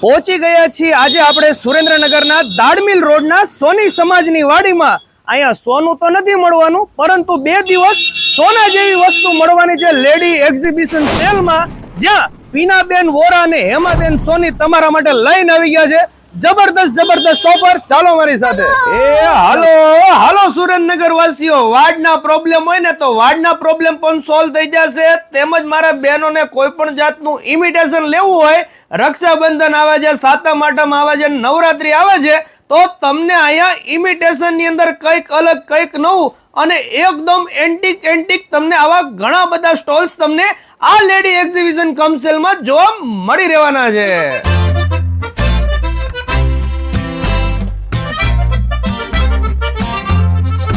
પહોંચી ગયા છીએ. આજે આપણે સુરેન્દ્રનગરના દાડમિલ રોડના સોની સમાજની વાડીમાં. અહીંયા સોનું તો નથી મળવાનું, પરંતુ બે દિવસ સોના જેવી વસ્તુ મળવાની છે લેડી એક્ઝિબિશન સેલમાં. જ્યાં પીનાબેન વોરા અને હેમાબેન સોની તમારા માટે લઈને આવી ગયા છે. જબરદસ્ત જબરદસ્ત ઓફર. ચાલો મારી સાથે. એ, હાલો હાલો સુરેન્દ્રનગર વાસીઓ વાડના પ્રોબ્લેમ હોય ને તો વાડના પ્રોબ્લેમ પણ સોલ્વ થઈ જશે. તેમજ મારા બહેનોને કોઈ પણ જાતનું ઇમિટેશન લેવું હોય, રક્ષાબંધન આવે છે, સાતમ, આઠમ આવે છે, નવરાત્રી આવે છે, તો તમને અહીંયા ઇમિટેશનની અંદર કંઈક અલગ, કંઈક નવું અને એકદમ એન્ટિક એન્ટિક તમને આવા ઘણા બધા સ્ટોલ્સ તમને આ લેડી એક્ઝિબિશન કમસેલમાં જોવા મળી રહેવાના છે.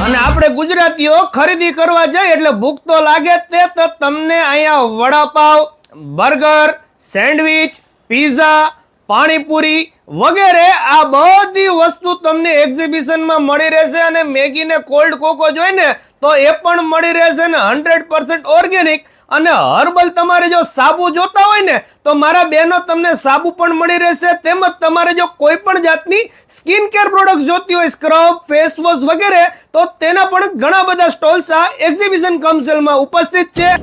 અને આપણે ગુજરાતીઓ ખરીદી કરવા જાય એટલે ભૂખ તો લાગે તે, તો તમને અહીંયા vada pav, burger, sandwich, pizza panipuri વગેરે આ બધી વસ્તુ તમને એક્ઝિબિશનમાં મળી રહેશે અને મેગી ને કોલ્ડ કોકો જોઈ ને તો એ પણ મળી રહેશે ને હંડ્રેડ પર્સન્ટ ઓર્ગેનિક. અને હર્બલ તમારે જો સાબુ જોતા હોય ને, તો મારા બહેનો તમને સાબુ પણ મળી રહેશે. તેમજ તમારે જો કોઈ પણ જાતની સ્કિન કેર પ્રોડક્ટ જોતી હોય, સ્ક્રબ, ફેસ વોશ વગેરે, તો તેના પણ ઘણા બધા સ્ટોલ્સ આ એક્ઝિબિશન કાઉન્સિલમાં ઉપસ્થિત છે.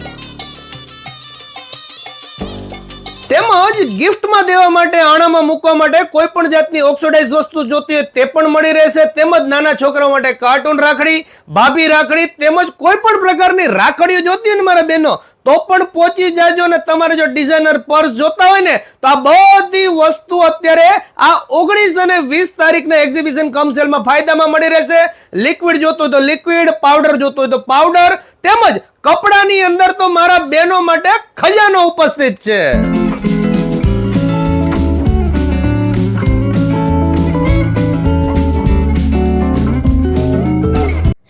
તેમજ ગિફ્ટમાં દેવા માટે, આણામાં મૂકવા માટે કોઈ પણ જાતની ઓક્સિડાઇઝ વસ્તુ જોતી હોય તે પણ મળી રહેશે. તેમજ નાના છોકરાઓ માટે કાર્ટૂન રાખડી, ભાભી રાખડી તેમજ કોઈ પણ પ્રકારની રાખડીઓ જોતી હોય ને મારા બહેનો, તો પણ પહોંચી જાજો ને તમારે જો ડિઝાઇનર પર્સ જોતા હોય ને, તો આ બધી વસ્તુ અત્યારે આ ઓગણીસ અને વીસ તારીખના એક્ઝિબિશન કમસેલમાં ફાયદામાં મળી રહેશે. લિક્વિડ જોતું હોય તો લિક્વિડ પાવડર જોતું હોય તો પાવડર તેમજ કપડાની અંદર તો મારા બહેનો માટે ખજાનો ઉપસ્થિત છે.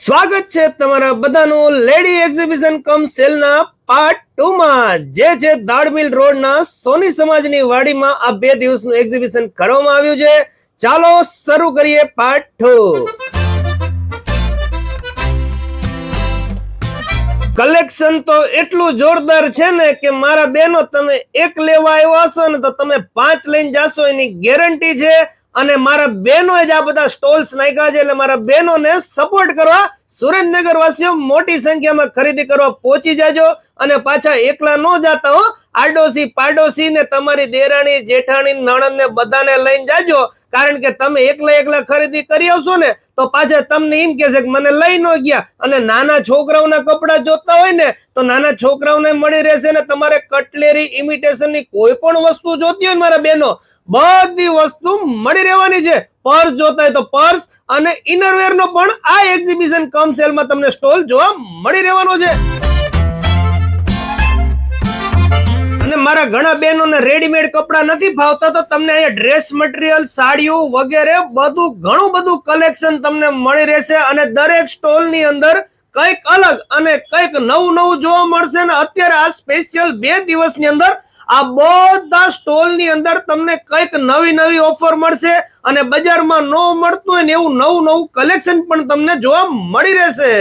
સ્વાગત છે તમારા બધાનું લેડી એક્ઝિબિશન કમ સેલના પાર્ટ ટુ માં. જે છે દાડમિલ રોડના સોની સમાજની વાડીમાં આ બે દિવસનું એક્ઝિબિશન કરવામાં આવ્યું છે. ચાલો શરૂ કરીએ પાર્ટ ટુ કલેક્શન તો એટલું જોરદાર છે ને કે મારા બેનો તમે એક લેવા આવ્યા હશો ને તો તમે પાંચ લઈને જાશો એની ગેરંટી છે. અને મારા બેનો જ આ બધા સ્ટોલ્સ નાખ્યા છે એટલે મારા બેનોને સપોર્ટ કરવા સુરેન્દ્રનગર વાસીઓ મોટી સંખ્યામાં ખરીદી કરવા પહોંચી જાજો અને પાછા એકલા ન જાતા હો. આડોશી પાડોશી ને તમારી દેરાણી, જેઠાણી નણંદ ને બધાને લઈને જાજો. કારણ કે તમે એકલા એકલા ખરીદી કરી આવશો ને, તો પાછા તમને એમ કહેશે કે મને લઈ ન ગયા. અને નાના છોકરાઓના કપડા જોતા હોય ને, તો નાના છોકરાઓને મળી રહેશે ને તમારે કટલેરી ઇમિટેશનની કોઈ પણ વસ્તુ જોતી હોય મારા બહેનો, બધી વસ્તુ મળી રહેવાની છે. પર્સ જોતા હોય તો પર્સ અને ઇનરવેર નો પણ આ એક્ઝિબિશન કમ સેલમાં તમને સ્ટોલ જોવા મળી રહેવાનો છે. મારા ઘણા બહેનોને રેડીમેડ કપડા નથી ફાવતા, તો તમને અહીંયા ડ્રેસ મટીરિયલ સાડીઓ વગેરે બધું, ઘણું બધું કલેક્શન તમને મળી રહેશે અને દરેક સ્ટોલની અંદર કંઈક અલગ અને કંઈક નવું નવું જોવા મળશે ને અત્યારે આ સ્પેશિયલ બે દિવસની અંદર આ બધા સ્ટોલની અંદર તમને કંઈક નવી નવી ઓફર મળશે અને બજારમાં ન મળતું હોય ને એવું નવું નવું કલેક્શન પણ તમને જોવા મળી રહેશે.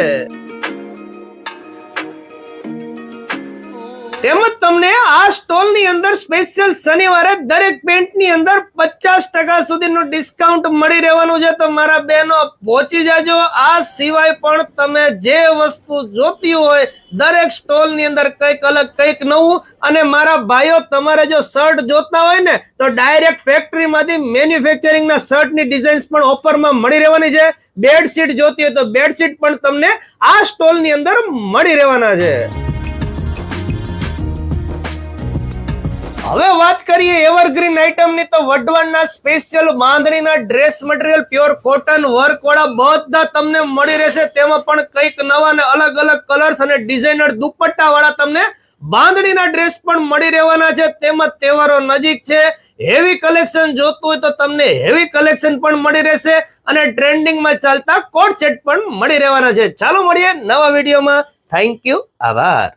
તેમજ તમને આ સ્ટોલની અંદર સ્પેશિયલ શનિવારે દરેક પેન્ટની અંદર પચાસ ટકા સુધીનું ડિસ્કાઉન્ટ મળી રહેવાનું છે. તો મારા બહેનો, પહોંચી જાજો. આ સિવાય પણ તમે જે વસ્તુ જોતી હોય, દરેક સ્ટોલની અંદર કંઈક અલગ, કંઈક નવું. અને મારા ભાઈઓ, તમારે જો શર્ટ જોતા હોય ને, તો ડાયરેક્ટ ફેક્ટરીમાંથી મેન્યુફેક્ચરિંગના શર્ટની ડિઝાઇન્સ પણ ઓફરમાં મળી રહેવાની છે. બેડશીટ જોતી હોય તો બેડશીટ પણ તમને આ સ્ટોલની અંદર મળી રહેવાના છે. હવે વાત કરીએ એવરગ્રીન આઇટમની તો વઢવાણના special બાંધણીના dress material pure cotton work વાળા બધા તમને મળી રહેશે. તેમાં પણ કંઈક નવા ને અલગ અલગ કલર્સ અને ડિઝાઇનર દુપટ્ટા વાળા તમને બાંધણીના ડ્રેસ પણ મળી રહેવાના છે. તેમજ તહેવારો નજીક છે. હેવી કલેક્શન જોતું હોય તો તમને હેવી કલેક્શન પણ મળી રહેશે અને ટ્રેન્ડિંગમાં ચાલતા કોટ સેટ પણ મળી રહેવાના છે. ચાલો મળીએ નવા વિડીયોમાં. થેન્ક યુ આભાર.